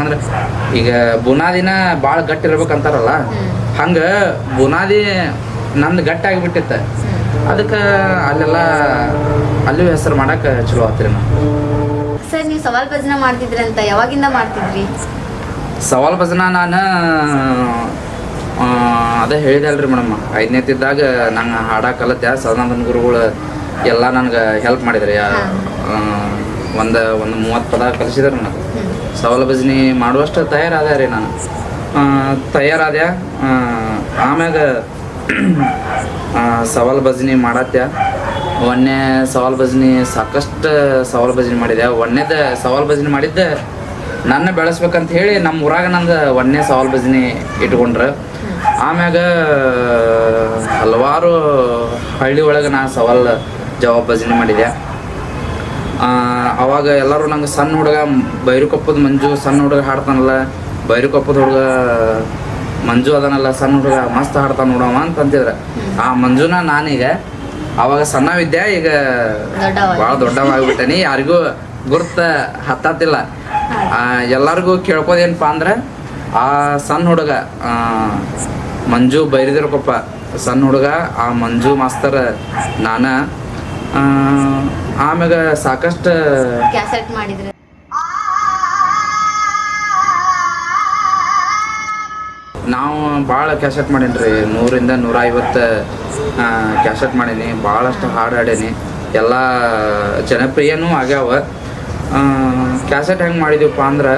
ಅಂದ್ರೆ ಈಗ ಬುನಾದಿನ ಭಾಳ ಗಟ್ಟಿ ಇರ್ಬೇಕಂತಾರಲ್ಲ ಹಂಗ ಬುನಾದಿ ನಂದು ಗಟ್ಟಿ ಆಗಿಬಿಟ್ಟಿತ್ತ. ಅದಕ್ಕೆ ಅಲ್ಲೆಲ್ಲ ಅಲ್ಲೂ ಹೆಸರು ಮಾಡಕ್ಕೆ ಚಲೋ ಆತ್ರಿ ನಾವು ಸರ್ ನೀವು ಸವಾಲ್ ಭಜನೆ ಮಾಡ್ತಿದ್ರಿ ಅಂತ ಯಾವಾಗಿಂದ ಮಾಡ್ತಿದ್ರಿ? ಸವಾಲ್ ಭಜನ ನಾನು ಅದೇ ಹೇಳಿದೆ ಅಲ್ರಿ ಮೇಡಮ್ ಐದನೇತಿದ್ದಾಗ ನಂಗೆ ಹಾಡಕ್ಕೆ ಕಲತ್ಯ ಸದಾನಂದನ ಗುರುಗಳು ಎಲ್ಲ ನನಗೆ ಹೆಲ್ಪ್ ಮಾಡಿದ್ರಿ. ಒಂದು ಒಂದು ಮೂವತ್ತು ಪದ ಕಲಿಸಿದ್ರು ನನಗೆ ಸವಾಲು ಭಜನೆ ಮಾಡುವಷ್ಟು ತಯಾರಾದ ರೀ ನಾನು. ತಯಾರಾದ ಆಮ್ಯಾಗ ಸವಾಲು ಭಜನೆ ಮಾಡತ್ಯ. ಒಂದನೇ ಸವಾಲು ಭಜನೆ ಸಾಕಷ್ಟು ಸವಾಲು ಭಜನೆ ಮಾಡಿದೆ. ಒಂದನೇದ ಸವಾಲು ಭಜನೆ ಮಾಡಿದ್ದ ನನ್ನ ಬೆಳೆಸ್ಬೇಕಂತ ಹೇಳಿ ನಮ್ಮ ಊರಾಗ ನಂದು ಒಂದನೇ ಸವಾಲು ಭಜನೆ ಇಟ್ಕೊಂಡ್ರೆ. ಆಮ್ಯಾಗ ಹಲವಾರು ಹಳ್ಳಿ ಒಳಗೆ ನಾ ಸವಾಲು ಜವಾಬ್ ಭಜನೆ ಮಾಡಿದೆ. ಅವಾಗ ಎಲ್ಲರೂ ನಂಗೆ ಸಣ್ಣ ಹುಡುಗ ಬೈರುಕೊಪ್ಪದ ಮಂಜು ಸಣ್ಣ ಹುಡುಗ ಹಾಡ್ತಾನಲ್ಲ ಬೈರುಕೊಪ್ಪದ ಹುಡುಗ ಮಂಜು ಅದನಲ್ಲ ಸಣ್ಣ ಹುಡುಗ ಮಸ್ತ್ ಹಾಡ್ತಾನ ನೋಡವ ಅಂತ ಅಂತಿದ್ರು ಆ ಮಂಜುನ ನಾನೀಗ ಅವಾಗ ಸಣ್ಣವಿದ್ದೆ ಈಗ. ಭಾಳ ದೊಡ್ಡವಾಗಿಬಿಟ್ಟನಿ ಯಾರಿಗೂ ಗುರ್ತ ಹತ್ತತ್ತಿಲ್ಲ ಆ, ಎಲ್ಲರಿಗೂ ಕೇಳ್ಕೋದೇನಪ್ಪ ಅಂದ್ರೆ ಆ ಸಣ್ಣ ಹುಡುಗ ಆ, ಮಂಜು ಬೈರಿದಿರ್ಕೊಪ್ಪ ಸಣ್ಣ ಹುಡುಗ ಆ ಮಂಜು ಮಾಸ್ತರ್ ನಾನ ಆಮ್ಯಾಗ ಸಾಕಷ್ಟು ಕ್ಯಾಸೆಟ್ ಮಾಡಿದ್ರಿ. ನಾವು ಭಾಳ ಕ್ಯಾಸೆಟ್ ಮಾಡೀನಿ ರೀ ನೂರಿಂದ ನೂರ ಐವತ್ತು ಕ್ಯಾಸೆಟ್ ಮಾಡೀನಿ. ಭಾಳಷ್ಟು ಹಾಡು ಹಾಡೀನಿ. ಎಲ್ಲ ಜನಪ್ರಿಯನೂ ಆಗ್ಯಾವ. ಕ್ಯಾಸೆಟ್ ಹೆಂಗೆ ಮಾಡಿದೀವಪ್ಪ ಅಂದ್ರೆ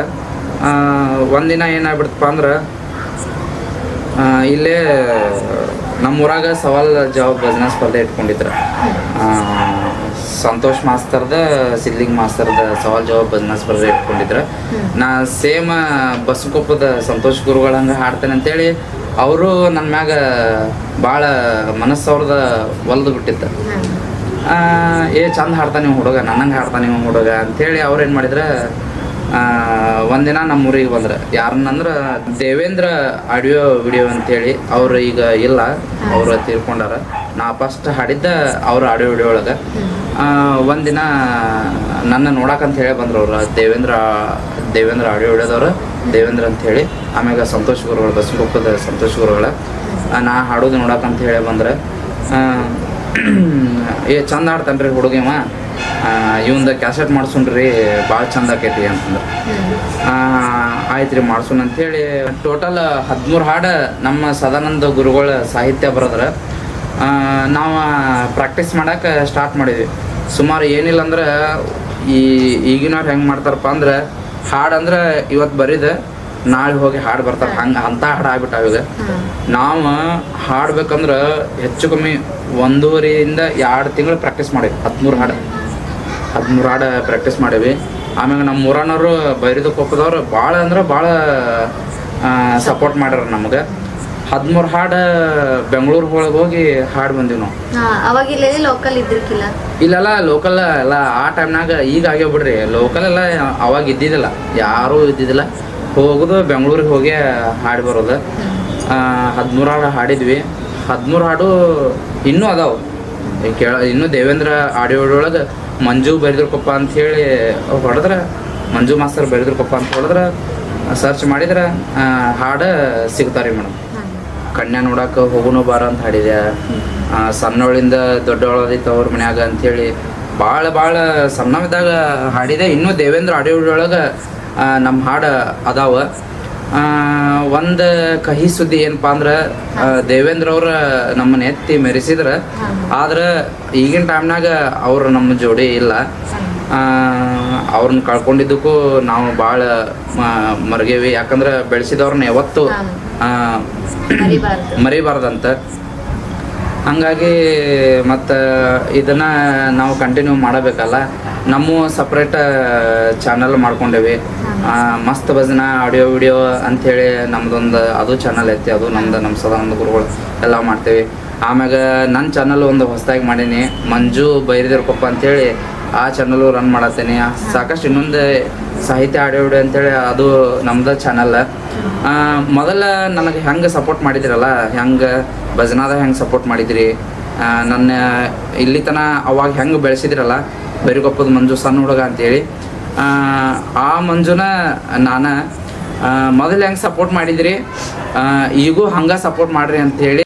ಒಂದಿನ ಏನಾಗ್ಬಿಡ್ತಪ್ಪ ಅಂದ್ರೆ ಇಲ್ಲೇ ನಮ್ಮ ಊರಾಗ ಸವಾಲ್ ಜವಾಬ್ ಭಜನಾ ಸ್ಪರ್ಧೆ ಇಟ್ಕೊಂಡಿದ್ರು. ಸಂತೋಷ್ ಮಾಸ್ತರ್ದ, ಸಿದ್ಲಿಂಗ್ ಮಾಸ್ತರ್ದ ಸವಾಲ್ ಜವಾಬ್ ಭಜನಾ ಸ್ಪರ್ಧೆ ಇಟ್ಕೊಂಡಿದ್ರು. ನಾ ಸೇಮ್ ಬಸ್ಕೊಪ್ಪದ ಸಂತೋಷ್ ಗುರುಗಳ ಹಂಗೆ ಹಾಡ್ತೇನೆ ಅಂತೇಳಿ ಅವರು ನನ್ನ ಮ್ಯಾಗ ಭಾಳ ಮನಸ್ಸವ್ರದ ಒಲ್ದು ಬಿಟ್ಟಿತ್ತು ಏ ಚಂದ ಹಾಡ್ತಾನೆ ಹುಡುಗ, ನನ್ನಂಗೆ ಹಾಡ್ತಾನೆ ಹುಡುಗ ಅಂತೇಳಿ ಅವ್ರು ಏನು ಮಾಡಿದ್ರೆ ಒಂದಿನ ನಮ್ಮ ಊರಿಗೆ ಬಂದ್ರೆ ಯಾರನ್ನಂದ್ರೆ ದೇವೇಂದ್ರ ಆಡಿಯೋ ವಿಡಿಯೋ ಅಂತೇಳಿ ಅವ್ರು ಈಗ ಇಲ್ಲ, ಅವರು ತೀರ್ಕೊಂಡಾರ. ನಾ ಫಸ್ಟ್ ಹಾಡಿದ್ದ ಅವ್ರ ಆಡಿಯೋ ವಿಡಿಯೋ ಒಳಗೆ. ಒಂದಿನ ನನ್ನ ನೋಡಕ್ಕಂತ ಹೇಳಿ ಬಂದ್ರು ಅವ್ರು. ದೇವೇಂದ್ರ ದೇವೇಂದ್ರ ಆಡಿಯೋ ವಿಡಿಯೋದವ್ರು, ದೇವೇಂದ್ರ ಅಂತ ಹೇಳಿ ಆಮ್ಯಾಗ ಸಂತೋಷ್ ಗುರುಗಳು ಬಸವಗೊಪ್ಪದ ಸಂತೋಷ್ ಗುರುಗಳ. ನಾ ಹಾಡೋದು ಅಂತ ಹೇಳಿ ಬಂದ್ರೆ. ಏ, ಚಂದ ಆಡ್ತಾನ್ರಿ ಹುಡುಗಿವ. ಇವಂದ ಕ್ಯಾಸೆಟ್ ಮಾಡ್ಸುಣ್ರಿ, ಭಾಳ ಚಂದ ಆಕೈತಿ ಅಂತಂದ್ರೆ. ಆಯ್ತು ರೀ ಮಾಡ್ಸೋಣ ಅಂತೇಳಿ. ಟೋಟಲ್ ಹದಿಮೂರು ಹಾಡು ನಮ್ಮ ಸದಾನಂದ ಗುರುಗಳ ಸಾಹಿತ್ಯ ಬರೋದ್ರ ನಾವು ಪ್ರಾಕ್ಟೀಸ್ ಮಾಡೋಕೆ ಸ್ಟಾರ್ಟ್ ಮಾಡಿದ್ವಿ. ಸುಮಾರು ಏನಿಲ್ಲ ಅಂದ್ರೆ, ಈ ಈಗಿನವ್ರು ಹೆಂಗೆ ಮಾಡ್ತಾರಪ್ಪ ಅಂದ್ರೆ, ಹಾಡು ಅಂದ್ರೆ ಇವತ್ತು ಬರೀದೆ, ನಾಳೆ ಹೋಗಿ ಹಾಡು ಬರ್ತಾರೆ. ಹಂಗೆ ಅಂಥ ಹಾಡು ಆಗ್ಬಿಟ್ಟಾವ ಈಗ ನಾವು ಹಾಡ್ಬೇಕಂದ್ರೆ ಹೆಚ್ಚು ಕಮ್ಮಿ ಒಂದೂವರೆಯಿಂದ ಎರಡು ತಿಂಗಳು ಪ್ರಾಕ್ಟೀಸ್ ಮಾಡಿದ್ವಿ, ಹದಿಮೂರು ಹಾಡು. ಹದಿಮೂರು ಹಾಡು ಪ್ರಾಕ್ಟೀಸ್ ಮಾಡೀವಿ ಆಮ್ಯಾಗ ನಮ್ಮ ಊರನವರು ಬೈರಿದ ಕೊಪ್ಪದವ್ರು ಭಾಳ ಅಂದ್ರೆ ಭಾಳ ಸಪೋರ್ಟ್ ಮಾಡ್ಯಾರ ನಮಗೆ. ಹದಿಮೂರು ಹಾಡು ಬೆಂಗಳೂರು ಒಳಗೆ ಹೋಗಿ ಹಾಡು ಬಂದೀವಿ ನಾವು. ಅವಾಗ ಇಲ್ಲೇ ಲೋಕಲ್ ಇಲ್ಲೆಲ್ಲ ಲೋಕಲ್ ಎಲ್ಲ ಆ ಟೈಮ್ನಾಗ ಈಗ ಆಗ್ಯಾವ ಬಿಡ್ರಿ. ಲೋಕಲ್ ಎಲ್ಲ ಅವಾಗ ಇದ್ದಿದ್ದಿಲ್ಲ. ಯಾರೂ ಇದ್ದಿದ್ದಿಲ್ಲ. ಹೋಗೋದು ಬೆಂಗಳೂರಿಗೆ ಹೋಗಿ ಹಾಡಿ ಬರೋದು. ಹದಿಮೂರು ಹಾಡು ಹಾಡಿದ್ವಿ. ಹದಿಮೂರು ಹಾಡು ಇನ್ನೂ ಅದಾವು. ಕೇಳ, ಇನ್ನು ದೇವೇಂದ್ರ ಆಡಿಯೋ ಒಳಗೆ ಮಂಜು ಬರಿದ್ರಕೊಪ್ಪ ಅಂತ ಹೇಳಿ ಹೊಡೆದ್ರೆ, ಮಂಜು ಮಾಸ್ತರ್ ಬರಿದ್ರಕೊಪ್ಪ ಅಂತ ಹೊಡೆದ್ರೆ ಸರ್ಚ್ ಮಾಡಿದ್ರೆ ಹಾಡು ಸಿಗ್ತಾರೆ ಮೇಡಮ್ ಕನ್ಯಾ ನೋಡಕ್ಕೆ ಹೋಗುನು ಬಾರ ಅಂತ ಹಾಡಿದೆ ಸಣ್ಣವಳಿಂದ ದೊಡ್ಡವಳದಿತ್ತು ಅವ್ರ ಮನ್ಯಾಗ ಅಂಥೇಳಿ ಭಾಳ ಭಾಳ ಸಣ್ಣವಿದ್ದಾಗ ಹಾಡಿದೆ. ಇನ್ನೂ ದೇವೇಂದ್ರ ಆಡಿಯೋ ಒಳಗೆ ನಮ್ಮ ಹಾಡು ಅದಾವ. ಒಂದು ಕಹಿ ಸುದ್ದಿ ಏನಪ್ಪಾ ಅಂದ್ರೆ ದೇವೇಂದ್ರ ಅವ್ರ ನಮ್ಮನ್ನ ಎತ್ತಿ ಮೆರೆಸಿದ್ರ. ಆದ್ರೆ ಈಗಿನ ಟೈಮ್ನಾಗ ಅವ್ರು ನಮ್ಮ ಜೋಡಿ ಇಲ್ಲ. ಆ, ಅವ್ರನ್ನ ಕಳ್ಕೊಂಡಿದ್ದಕ್ಕೂ ನಾವು ಭಾಳ ಮರ್ಗೇವಿ. ಯಾಕಂದ್ರೆ ಬೆಳೆಸಿದವ್ರನ್ನ ಯಾವತ್ತು ಮರಿಬಾರ್ದಂತ. ಹಂಗಾಗಿ ಮತ್ತು ಇದನ್ನ ನಾವು ಕಂಟಿನ್ಯೂ ಮಾಡಬೇಕಲ್ಲ. ನಮ್ಮ ಸಪ್ರೇಟ್ ಚಾನಲ್ ಮಾಡ್ಕೊಂಡೇವಿ. ಮಸ್ತ್ ಭಜನ ಆಡಿಯೋ ವಿಡಿಯೋ ಅಂಥೇಳಿ ನಮ್ದೊಂದು, ಅದು ಚಾನಲ್ ಐತಿ, ಅದು ನಮ್ದು ನಮ್ಮ ಸದಾನಂದ ಗುರುಗಳು ಎಲ್ಲ ಮಾಡ್ತೇವೆ. ಆಮ್ಯಾಗ ನನ್ನ ಚಾನಲ್ ಒಂದು ಹೊಸದಾಗಿ ಮಾಡೀನಿ. ಮಂಜು ಬೈರಿದಿರ್ಕೊಪ್ಪ ಅಂಥೇಳಿ ಆ ಚಾನಲು ರನ್ ಮಾಡತ್ತೇನೆ. ಸಾಕಷ್ಟು ಇನ್ನೊಂದು ಸಾಹಿತ್ಯ ಆಡಿಯೋ ವಿಡಿಯೋ ಅಂತೇಳಿ ಅದು ನಮ್ದು ಚಾನಲ್ ಮೊದಲ ನನಗೆ ಹೆಂಗೆ ಸಪೋರ್ಟ್ ಮಾಡಿದಿರಲ್ಲ ಹೆಂಗೆ ಭಜನಾದ ಹೆಂಗೆ ಸಪೋರ್ಟ್ ಮಾಡಿದಿರಿ? ನನ್ನ ಇಲ್ಲಿ ತನ ಅವಾಗ ಹೆಂಗೆ ಬೆಳೆಸಿದ್ರಲ್ಲ ಬೆರಿಗೊಪ್ಪದ ಮಂಜು ಸಣ್ಣ ಹುಡುಗ ಅಂತೇಳಿ. ಆ, ಮಂಜುನ ನಾನು ಮೊದಲು ಹೆಂಗೆ ಸಪೋರ್ಟ್ ಮಾಡಿದಿರಿ? ಈಗೂ ಹಂಗೆ ಸಪೋರ್ಟ್ ಮಾಡ್ರಿ ಹೇಳಿ